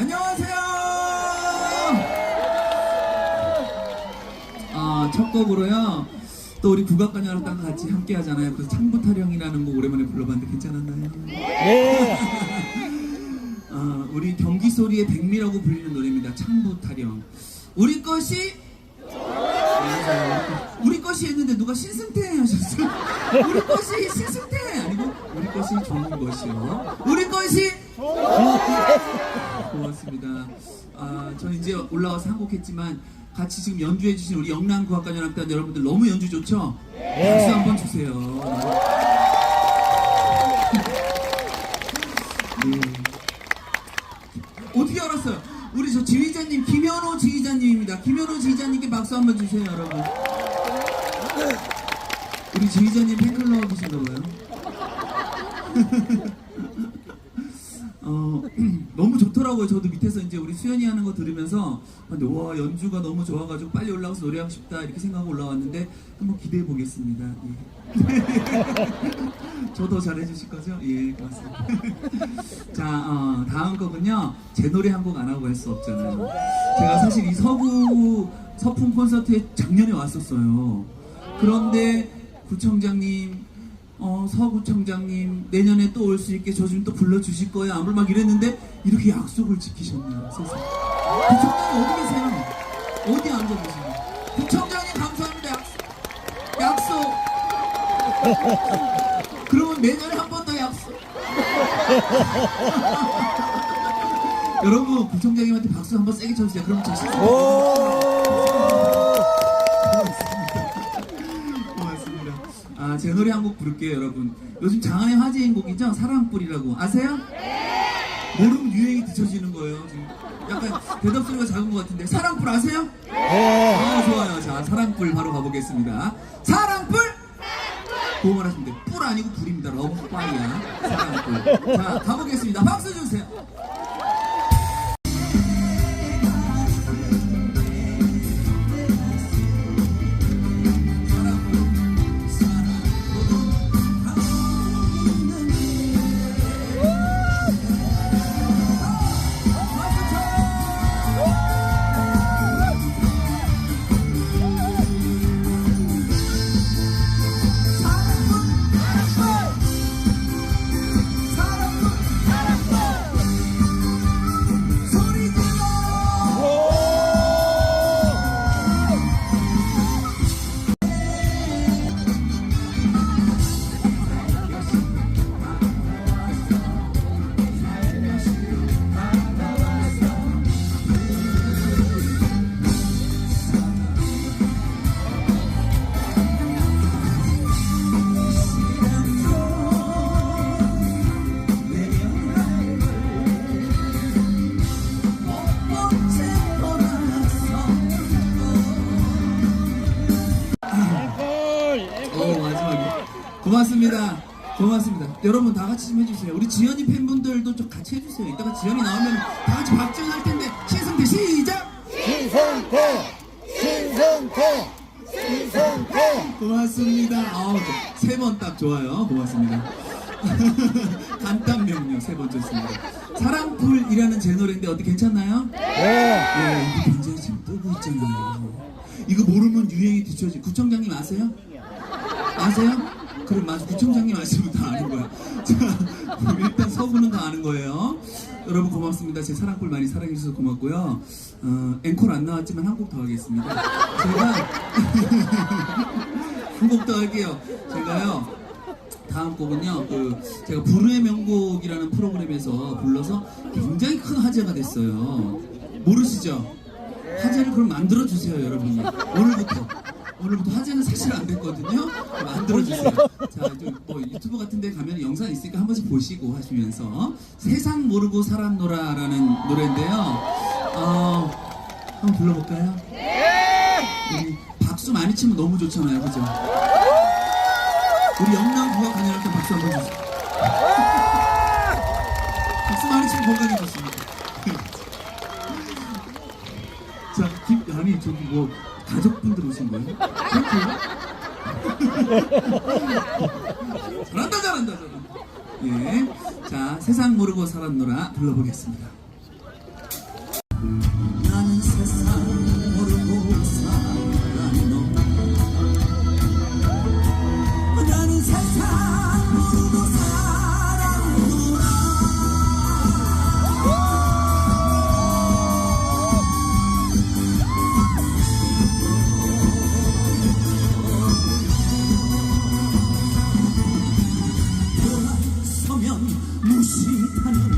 안녕하세요. 아, 또 우리 국악관여랑 같이 함께 하잖아요. 그래서 창부타령이라는 곡 오랜만에 불러봤는데 괜찮았나요? 네. 어, 우리 경기 소리의 백미라고 불리는 노래입니다. 창부 타령. 우리 것이 맞아요. 우리 것이 했는데 누가 신승태 하셨어요? 우리 것이 신승태 아니고 우리 것이 좋은 것이요. 우리 것이 고맙습니다. 아, 저 이제 올라와서 한곡 했지만 같이 지금 연주해 주신 우리 영남 국악관연합단 여러분들 너무 연주 좋죠? 박수 한번 주세요. 네. 어떻게 알았어요? 우리 저 지휘자님 김현호 지휘자님입니다. 김현호 지휘자님께 박수 한번 주세요, 여러분. 우리 지휘자님 팬클럽이신가 봐요. 어, 너무 좋더라고요. 저도 밑에서 이제 우리 수연이 하는 거 들으면서 근데 와 연주가 너무 좋아가지고 빨리 올라가서 노래하고 싶다 이렇게 생각하고 올라왔는데 한번 기대해 보겠습니다. 예. 저더 잘해주실 거죠? 예, 고맙습니다. 자, 어, 다음 곡은요. 제 노래 한 곡 안 하고 갈 수 없잖아요. 제가 사실 이 서구 서풍 콘서트에 작년에 왔었어요. 그런데 구청장님, 어, 서구청장님 내년에 또 올 수 있게 저 좀 또 불러주실 거예요. 아무리 막 이랬는데 이렇게 약속을 지키셨네요. 세상에. 구청장님 어디 계세요? 어디 앉아 계세요? 구청장님 감사합니다. 약속. 약속. 그러면 내년에 한 번 더 약속. 여러분 구청장님한테 박수 한 번 세게 쳐주세요. 그럼 저 실수. 고맙습니다. 아, 제 노래 한 곡 부를게요, 여러분. 요즘 장안의 화제인 곡이죠? 사랑불이라고. 아세요? 모르면 유행이 뒤처지는 거예요. 지금 약간 대답 소리가 작은 것 같은데. 사랑불 아세요? 네. 아, 좋아요. 자, 사랑불 바로 가보겠습니다. 사랑불! 고음을 하시면 돼요. 뿔 아니고 불입니다. 러브 파이야. 사랑불. 자, 가보겠습니다. 박수 주세요. 고맙습니다. 여러분 다 같이 좀 해주세요. 우리 지연이 팬분들도 좀 같이 해주세요. 이따가 지연이 나오면 다 같이 박정 할 텐데 신승대 시작. 신성태, 신성태, 신성태. 고맙습니다. 세번 딱 좋아요. 고맙습니다. 간단 명료 세번 좋습니다. 사랑풀이라는 제 노래인데 어때 괜찮나요? 네. 네, 이게 굉장히 지금 뜨고 있잖아요. 이거 모르면 유행이 뒤처지. 구청장님 아세요? 아세요? 그럼 맞아. 구청장님 아시면 다 아는 거야. 자, 일단 서구는 다 아는 거예요. 여러분 고맙습니다. 제 사랑꿀 많이 사랑해주셔서 고맙고요. 어, 앵콜 안 나왔지만 한 곡 더 하겠습니다. 제가 한 곡 더 할게요. 제가요. 다음 곡은요, 그, 제가 불후의 명곡이라는 프로그램에서 불러서 굉장히 큰 화제가 됐어요. 모르시죠? 화제를 그럼 만들어 주세요, 여러분이. 오늘부터. 오늘부터 화제는 사실 안 됐거든요. 만들어주세요. 자, 좀뭐 유튜브 같은 데 가면 영상 있으니까 한 번씩 보시고 하시면서 세상 모르고 살았노라라는 노래인데요. 어, 한번 불러볼까요? 우리 박수 많이 치면 너무 좋잖아요, 그죠? 우리 영남 국악 관여할때 박수 한번 주세요. 박수 많이 치면 건강이 좋습니다. 자, 김, 아니, 저기 뭐, 가족분들 오신 거예요? 그렇게요? 잘한다, 잘한다, 잘한다. 예. 자, 세상 모르고 살았노라 불러보겠습니다. Honey.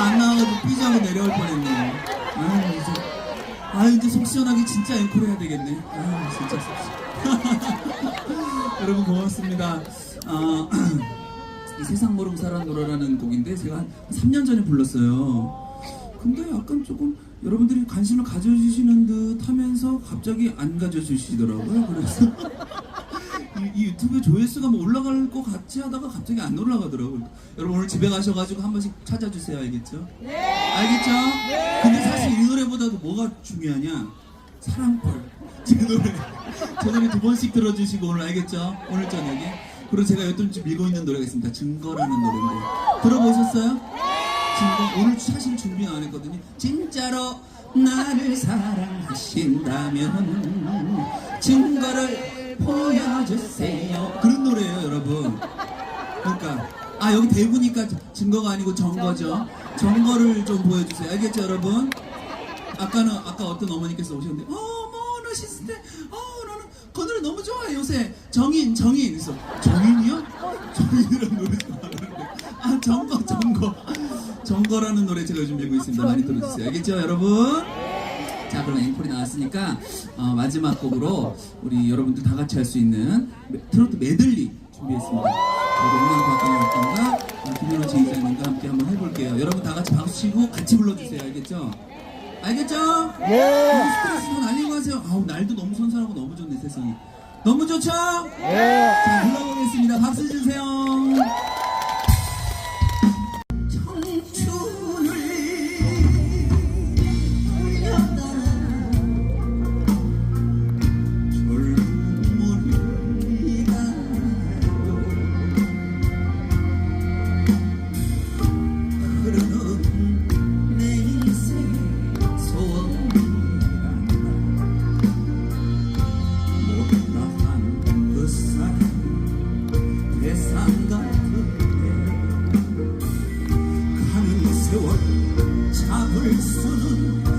안 나와가지고 삐져하고 내려올 뻔했네. 아 이제 아 이제 속 시원하게 진짜 앵콜 해야 되겠네. 아 진짜 속 여러분 고맙습니다. 아, 이 세상 모름 사람 노래라는 곡인데 제가 한 3년 전에 불렀어요. 근데 약간 조금 여러분들이 관심을 가져주시는 듯 하면서 갑자기 안 가져주시더라고요. 그래서 이, 이 유튜브 조회수가 뭐 올라갈 것 같이 하다가 갑자기 안 올라가더라고요. 여러분 오늘 집에 가셔가지고 한 번씩 찾아주세요. 알겠죠? 네. 알겠죠? 근데 사실 이 노래보다도 뭐가 중요하냐? 사랑벌. 제 노래. 제 노래 두 번씩 들어주시고 오늘 알겠죠? 오늘 저녁에. 그리고 제가 요즘 좀 밀고 있는 노래가 있습니다. 증거라는 노래인데. 들어보셨어요? 증거. 오늘 사실 준비 안 했거든요. 진짜로 나를 사랑하신다면 증거를 보여주세요. 그런 노래예요, 여러분. 그러니까 아 여기 대구니까 증거가 아니고 정거죠. 정거를 좀 보여주세요. 알겠죠, 여러분? 아까는 아까 어떤 어머니께서 오셨는데 어머 나 씻을 때어 나는 그 노래 너무 좋아해 요새 정인 정인 그래서 정인이요? 정인이라는 노래 좋아하는데 아 정거 정거 정거라는 노래 제가 요즘 밀고 있습니다. 많이 들어주세요. 알겠죠, 여러분? 자 그럼 앵콜이 나왔으니까 어, 마지막 곡으로 우리 여러분들 다 같이 할 수 있는 메- 트로트 메들리 준비했습니다. 그리고 음악학과 활동가 김현호 지휘자님과 함께 한번 해볼게요. 여러분 다 같이 박수 치고 같이 불러주세요. 알겠죠? 알겠죠? 예. 스트레스 뭐 날리고 하세요. 아우 날도 너무 선선하고 너무 좋네 세상이. 너무 좋죠? 예. 자 불러보겠습니다. 박수 주세요. mão